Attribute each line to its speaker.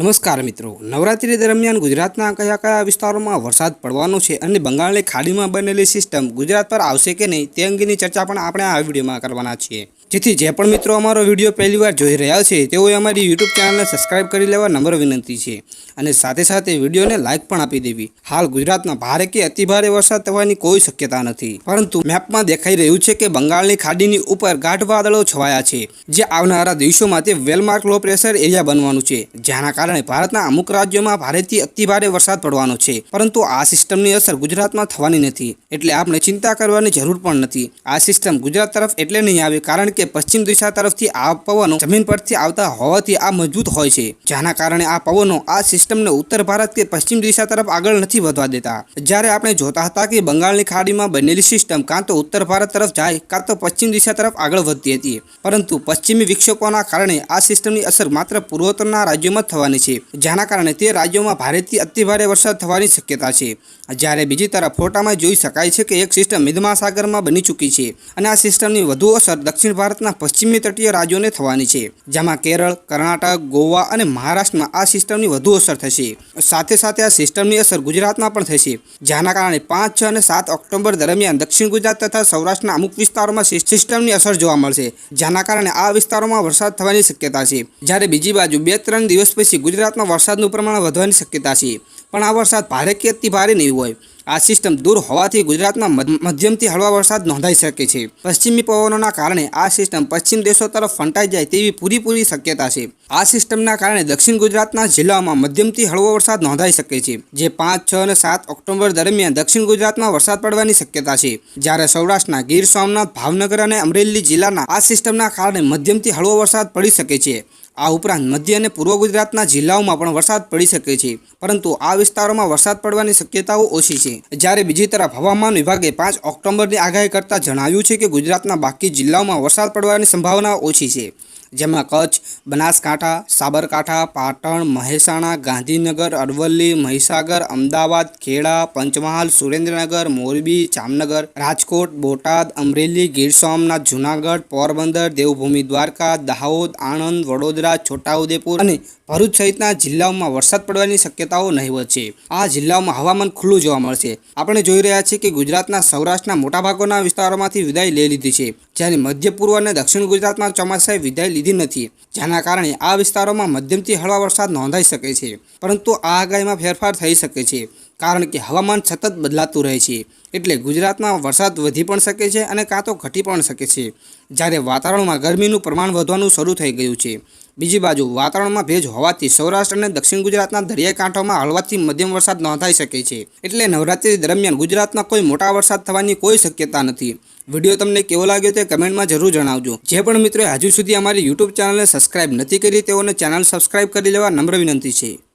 Speaker 1: નમસ્કાર મિત્રો. નવરાત્રી દરમિયાન ગુજરાતના કયા કયા વિસ્તારોમાં વરસાદ પડવાનો છે અને બંગાળની ખાડીમાં બનેલી સિસ્ટમ ગુજરાત પર આવશે કે નહીં તે અંગેની ચર્ચા પણ આપણે આ વિડીયોમાં કરવાના છીએ. જેથી જે પણ મિત્રો અમારો વીડિયો પહેલીવાર જોઈ રહ્યા છે, તેઓએ અમારી યુટ્યુબ ચેનલને સબસ્ક્રાઇબ કરી લેવા નમ્ર વિનંતી છે. અને સાથે સાથે વિડીયોને લાઇક પણ આપી દેવી. હાલ ગુજરાતમાં ભારે કે અતિભારે વરસાદ થવાની કોઈ શક્યતા નથી. પરંતુ મેપમાં દેખાઈ રહ્યું છે કે બંગાળની ખાડીની ઉપર ગાઢ વાદળો છવાયા છે. જે આવનારા દિવસોમાં તે વેલમાર્ક લો પ્રેશર એરિયા બનવાનું છે. જેના કારણે ભારતના અમુક રાજ્યોમાં ભારેથી અતિભારે વરસાદ પડવાનો છે. પરંતુ આ સિસ્ટમની અસર ગુજરાતમાં થવાની નથી. એટલે આપણે ચિંતા કરવાની જરૂર પણ નથી. આ સિસ્ટમ ગુજરાત તરફ એટલે નહીં આવે કારણ કે પશ્ચિમ દિશા તરફથી આ પવનો જમીન પરથી આવતા હોવાથી આ મજબૂત હોય છે. જેના કારણે આ પવનો આ સિસ્ટમને ઉત્તર ભારત કે પશ્ચિમ દિશા તરફ આગળ નથી વધવા દેતા. જ્યારે આપણે જોતા હતા કે બંગાળની ખાડીમાં બનેલી સિસ્ટમ કાં તો ઉત્તર ભારત તરફ જાય, કાં તો પશ્ચિમ દિશા તરફ આગળ વધતી હતી. પરંતુ પશ્ચિમી વિક્ષેપોના કારણે આ સિસ્ટમની અસર માત્ર પૂર્વોત્તરના રાજ્યોમાં થવાની છે, જેના કારણે તે રાજ્યોમાં ભારેથી અતિભારે વરસાદ થવાની શક્યતા છે. જ્યારે બીજી તરફ ફોટામાં જોઈ શકાય છે કે એક સિસ્ટમ મિધ મહાસાગરમાં બની ચૂકી છે અને આ સિસ્ટમની વધુ અસર દક્ષિણ ભારતના પશ્ચિમી તટીય રાજ્યોને થવાની છે, જેમાં કેરળ, કર્ણાટક, ગોવા અને મહારાષ્ટ્રમાં આ સિસ્ટમની વધુ અસર થશે. સાથે સાથે આ સિસ્ટમની અસર ગુજરાતમાં પણ થશે, જેના કારણે પાંચ, છ અને સાત ઓક્ટોબર દરમિયાન દક્ષિણ ગુજરાત તથા સૌરાષ્ટ્રના અમુક વિસ્તારોમાં સિસ્ટમની અસર જોવા મળશે, જેના કારણે આ વિસ્તારોમાં વરસાદ થવાની શક્યતા છે. જ્યારે બીજી બાજુ બે, ત્રણ દિવસ પછી ગુજરાતમાં વરસાદનું પ્રમાણ વધવાની શક્યતા છે, પણ આ વરસાદ ભારે કે અતિ ભારે નહીં હોય. આ સિસ્ટમ દૂર હોવાથી ગુજરાતમાં મધ- મધ્યમથી હળવા વરસાદ નોંધાઈ શકે છે. પશ્ચિમી પવનોના કારણે આ સિસ્ટમ પશ્ચિમ દેશો તરફ ફંટાઈ જાય તેવી પૂરીપૂરી શક્યતા છે. આ સિસ્ટમના કારણે દક્ષિણ ગુજરાતના જિલ્લાઓમાં મધ્યમથી હળવો વરસાદ નોંધાઈ શકે છે, જે પાંચ, છ અને સાત ઓક્ટોબર દરમિયાન દક્ષિણ ગુજરાતમાં વરસાદ પડવાની શક્યતા છે. જ્યારે સૌરાષ્ટ્રના ગીર સોમનાથ, ભાવનગર અને અમરેલી જિલ્લાના આ સિસ્ટમના કારણે મધ્યમથી હળવો વરસાદ પડી શકે છે. આ ઉપરાંત મધ્ય અને પૂર્વ ગુજરાતના જિલ્લાઓમાં પણ વરસાદ પડી શકે છે. પરંતુ આ વિસ્તારોમાં વરસાદ પડવાની શક્યતાઓ ઓછી છે. જ્યારે બીજી તરફ હવામાન વિભાગે પાંચ ઓક્ટોબરની આગાહી કરતાં જણાવ્યું છે કે ગુજરાતના બાકી જિલ્લાઓમાં વરસાદ પડવાની સંભાવના ઓછી છે. જેમાં કચ્છ, બનાસકાંઠા, સાબરકાંઠા, પાટણ, મહેસાણા, ગાંધીનગર, અરવલ્લી, મહીસાગર, અમદાવાદ, ખેડા, પંચમહાલ, સુરેન્દ્રનગર, મોરબી, જામનગર, રાજકોટ, બોટાદ, અમરેલી, ગીર સોમનાથ, જૂનાગઢ, પોરબંદર, દેવભૂમિ, દ્વારકા, દાહોદ, આણંદ, વડોદરા, છોટાઉદેપુર અને ભરૂચ સહિતના જિલ્લાઓમાં વરસાદ પડવાની શક્યતાઓ નહીવત છે. આ જિલ્લાઓમાં હવામાન ખુલ્લું જોવા મળશે. આપણે જોઈ રહ્યા છીએ કે ગુજરાતના સૌરાષ્ટ્રના મોટાભાગોના વિસ્તારોમાંથી વિદાય લઈ લીધી છે. જ્યારે મધ્ય પૂર્વ અને દક્ષિણ ગુજરાતમાં ચોમાસાએ વિદાય લીધી નથી, જેના કારણે આ વિસ્તારોમાં મધ્યમથી હળવા વરસાદ નોંધાઈ શકે છે. પરંતુ આ આગાહીમાં ફેરફાર થઈ શકે છે. કારણ કે હવામાન સતત બદલાતું રહે છે. એટલે ગુજરાતમાં વરસાદ વધી પણ શકે છે અને કાં તો ઘટી પણ શકે છે. જ્યારે વાતાવરણમાં ગરમીનું પ્રમાણ વધવાનું શરૂ થઈ ગયું છે. બીજી બાજુ, વાતાવરણમાં ભેજ હોવાથી સૌરાષ્ટ્ર અને દક્ષિણ ગુજરાતના દરિયાઈ કાંઠોમાં હળવાથી મધ્યમ વરસાદ નોંધાઈ શકે છે. એટલે નવરાત્રી દરમિયાન ગુજરાતમાં કોઈ મોટા વરસાદ થવાની કોઈ શક્યતા નથી. વીડિયો તમને કેવો લાગ્યો તે કમેન્ટમાં જરૂર જણાવજો. જે પણ મિત્રોએ હજુ સુધી અમારી યુટ્યુબ ચેનલને સબસ્ક્રાઇબ નથી કરી તેઓને ચેનલ સબસ્ક્રાઇબ કરી લેવા નમ્ર વિનંતી છે.